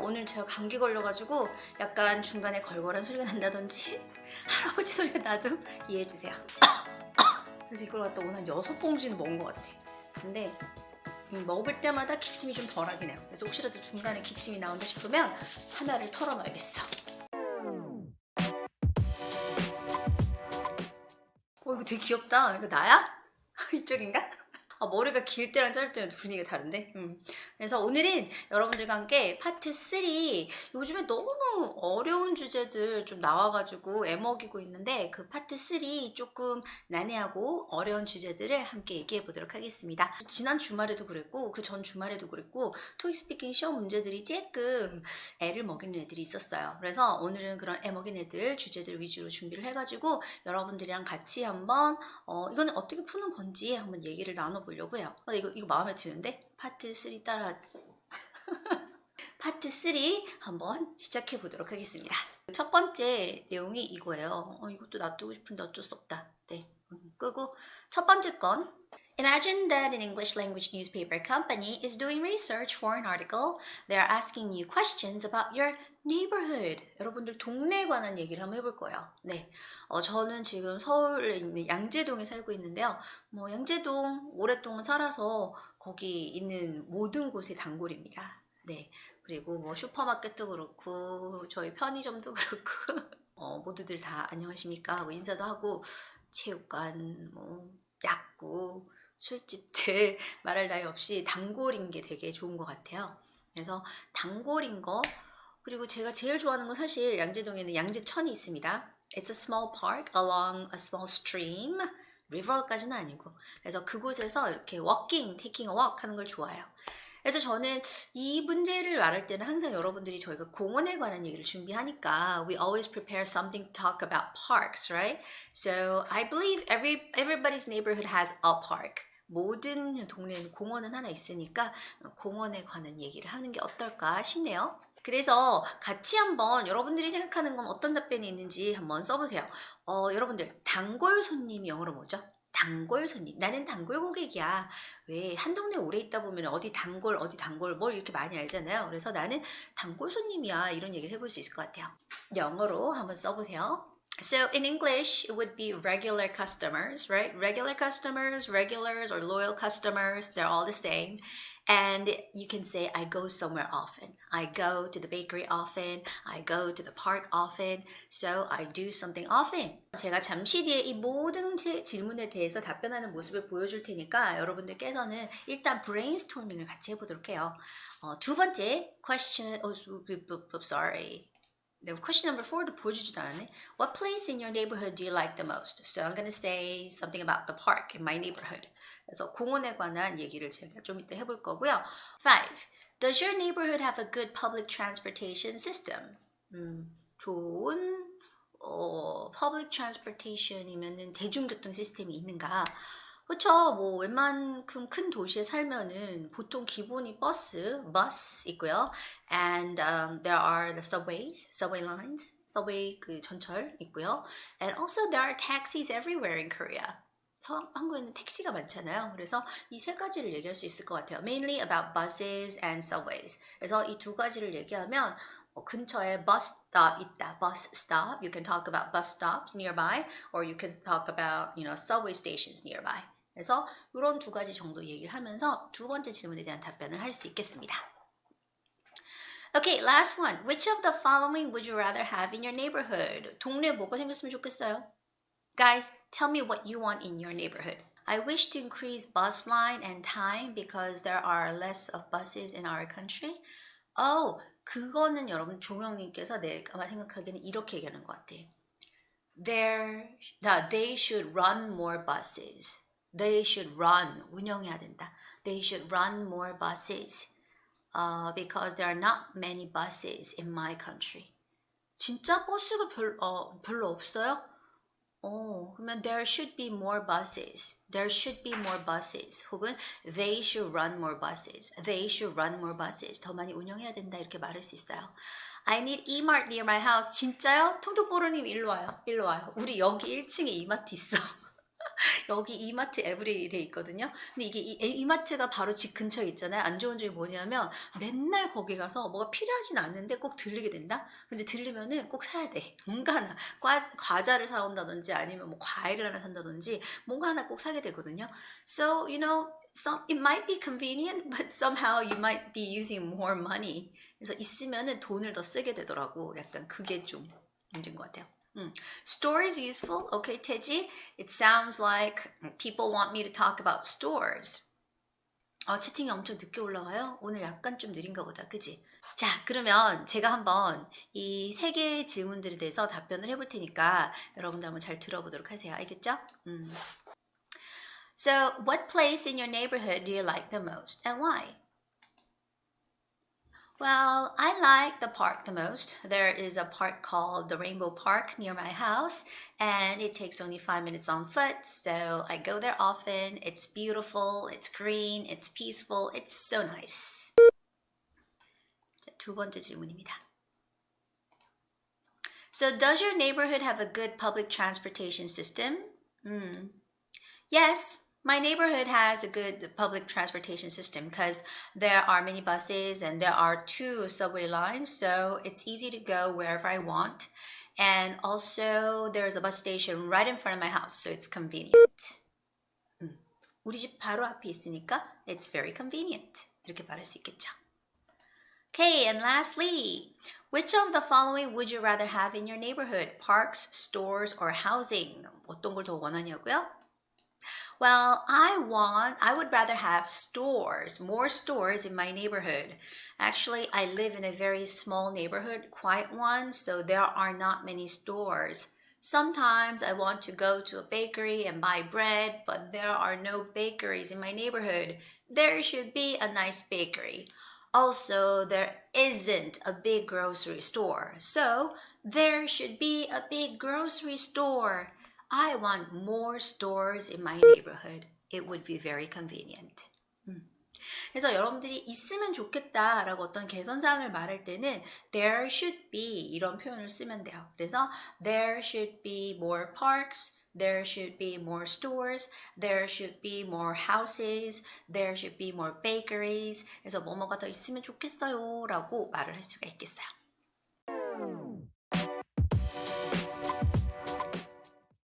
오늘 제가 감기 걸려가지고 약간 중간에 걸걸한 소리가 난다든지 할아버지 소리가 나도 이해해주세요. 그래서 이걸 갖다 오늘 한 여섯 봉지는 먹은 것 같아. 근데 음, 먹을 때마다 기침이 좀 덜하긴 해요. 그래서 혹시라도 중간에 기침이 나온다 싶으면 하나를 털어놔야겠어. 어 이거 되게 귀엽다. 이거 나야? 이쪽인가? 아, 머리가 길 때랑 짧을 때는 분위기가 다른데. 음. 그래서 오늘은 여러분들과 함께 파트 3 요즘에 너무 어려운 주제들 좀 나와가지고 애먹이고 있는데 그 파트 3 조금 난해하고 어려운 주제들을 함께 얘기해 보도록 하겠습니다. 지난 주말에도 그랬고 그 전 주말에도 그랬고 토익 스피킹 시험 문제들이 조금 애를 먹이는 애들이 있었어요. 그래서 오늘은 그런 애 먹인 애들 주제들 위주로 준비를 해가지고 여러분들이랑 같이 한번 어, 이거는 어떻게 푸는 건지 한번 얘기를 나눠보 려고 해요. 어, 이거, 이거 마음에 드는데? 파트 3 따라. 파트 3 한번 시작해 보도록 하겠습니다. 첫 번째 내용이 이거예요. 어, 이것도 놔두고 싶은데 어쩔 수 없다. 네. 음, 끄고 첫 번째 건 Imagine that an English language newspaper company is doing research for an article. They are asking you questions about your neighborhood. 여러분들 동네에 관한 얘기를 한번 해볼 거예요. 네. 어, 저는 지금 서울에 있는 양재동에 살고 있는데요. 뭐, 양재동 오랫동안 살아서 거기 있는 모든 곳이 단골입니다. 네. 그리고 뭐 슈퍼마켓도 그렇고, 저희 편의점도 그렇고, 어, 모두들 다 안녕하십니까 하고 인사도 하고, 체육관, 뭐, 약국, 술집들 말할 나위 없이 단골인 게 되게 좋은 것 같아요. 그래서 단골인 거 그리고 제가 제일 좋아하는 건 사실 양재동에는 양재천이 있습니다. It's a small park along a small stream. river까지는 아니고 그래서 그곳에서 이렇게 walking, taking a walk 하는 걸 좋아해요. 그래서 저는 이 문제를 말할 때는 항상 여러분들이 저희가 공원에 관한 얘기를 준비하니까 we always prepare something to talk about parks, right? So I believe every everybody's neighborhood has a park. 모든 동네에는 공원은 하나 있으니까 공원에 관한 얘기를 하는 게 어떨까 싶네요. 그래서 같이 한번 여러분들이 생각하는 건 어떤 답변이 있는지 한번 써보세요. 어, 여러분들 단골 손님이 영어로 뭐죠? 단골 손님. 나는 단골 고객이야. 왜 한 동네 오래 있다 보면 어디 단골 어디 단골 뭘 이렇게 많이 알잖아요. 그래서 나는 단골 손님이야 이런 얘기를 해볼 수 있을 것 같아요. 영어로 한번 써보세요. So in English, it would be regular customers, right? Regular customers, regulars, or loyal customers, they're all the same. And you can say, I go somewhere often. I go to the bakery often. I go to the park often. So I do something often. 제가 잠시 뒤에 이 모든 제- 질문에 대해서 답변하는 모습을 보여줄 테니까 여러분들께서는 일단 브레인스토밍을 같이 해보도록 해요. 어, 두 번째 question, oh, sorry. 네, question number four도 보여주지도 않았네. What place in your neighborhood do you like the most? So I'm gonna say something about the park in my neighborhood. 그래서 공원에 관한 얘기를 제가 좀 이따 해볼 거고요. Five. Does your neighborhood have a good public transportation system? 음, 좋은 어, public transportation이면은 대중교통 시스템이 있는가? 그렇죠. 뭐 웬만큼 큰 도시에 살면은 보통 기본이 버스, bus 있고요. And um, there are the subways, subway lines, subway 그 전철 있고요. And also there are taxis everywhere in Korea. 서, 한국에는 택시가 많잖아요. 그래서 이 세 가지를 얘기할 수 있을 것 같아요. Mainly about buses and subways. 그래서 이 두 가지를 얘기하면 어, 근처에 bus stop 있다. bus stop. You can talk about bus stops nearby, or you can talk about you know subway stations nearby. 그래서 이런 두 가지 정도 얘기를 하면서 두 번째 질문에 대한 답변을 할 수 있겠습니다. Okay, last one. Which of the following would you rather have in your neighborhood? 동네에 뭐가 생겼으면 좋겠어요? Guys, tell me what you want in your neighborhood. I wish to increase bus line and time because there are less of buses in our country. Oh, 그거는 여러분 종영님께서 내가 생각하기에는 이렇게 얘기하는 것 같아. There, that they should run more buses. They should run 운영해야 된다. They should run more buses. Uh, because there are not many buses in my country. 진짜 버스가 별, 어, 별로 없어요? 어, 그러면 there should be more buses. There should be more buses. 혹은 they should run more buses. They should run more buses. 더 많이 운영해야 된다 이렇게 말할 수 있어요. I need E-Mart near my house. 진짜요? 통통보로님 일로 와요. 일로 와요. 우리 여기 1층에 이마트 있어. 여기 이마트 에브리 돼 있거든요. 근데 이게 이 이마트가 바로 집 근처에 있잖아요. 안 좋은 점이 뭐냐면 맨날 거기 가서 뭐가 필요하진 않는데 꼭 들리게 된다. 근데 들리면은 꼭 사야 돼. 뭔가 하나 과, 과자를 사온다든지 아니면 뭐 과일을 하나 산다든지 뭔가 하나 꼭 사게 되거든요. So you know, some it might be convenient, but somehow you might be using more money. 그래서 있으면은 돈을 더 쓰게 되더라고. 약간 그게 좀 문제인 것 같아요. 음. Store is useful. Okay, 태지. It sounds like people want me to talk about stores. 어, 채팅이 엄청 늦게 올라와요. 오늘 약간 좀 느린가 보다. 그지? 자, 그러면 제가 한번 이 세 개의 질문들에 대해서 답변을 해볼 테니까 여러분들 한번 잘 들어보도록 하세요. 알겠죠? 음. So, what place in your neighborhood do you like the most and why? Well, I like the park the most. There is a park called the Rainbow Park near my house, and it takes only five minutes on foot. So I go there often. It's beautiful, it's green, it's peaceful, it's so nice. 자, 두 번째 질문입니다. So, does your neighborhood have a good public transportation system? Hmm. Yes, my neighborhood has a good public transportation system because there are many buses and there are two subway lines, so it's easy to go wherever I want. And also, there's a bus station right in front of my house, so it's convenient. 음, 우리 집 바로 앞에 있으니까 it's very convenient. 이렇게 말할 수 있겠죠. Okay, and lastly, which of the following would you rather have in your neighborhood? Parks, stores, or housing? 어떤 걸 더 원하냐고요? Well, I want, I would rather have stores, more stores in my neighborhood. Actually, I live in a very small neighborhood, quiet one, so there are not many stores. Sometimes I want to go to a bakery and buy bread, but there are no bakeries in my neighborhood. There should be a nice bakery. Also, there isn't a big grocery store. So, there should be a big grocery store. I want more stores in my neighborhood. It would be very convenient. 음. 그래서 여러분들이 있으면 좋겠다라고 어떤 개선 사항을 말할 때는 there should be 이런 표현을 쓰면 돼요. 그래서 there should be more parks, there should be more stores, there should be more houses, there should be more bakeries. 그래서 뭐뭐가 더 있으면 좋겠어요라고 말을 할 수가 있겠어요.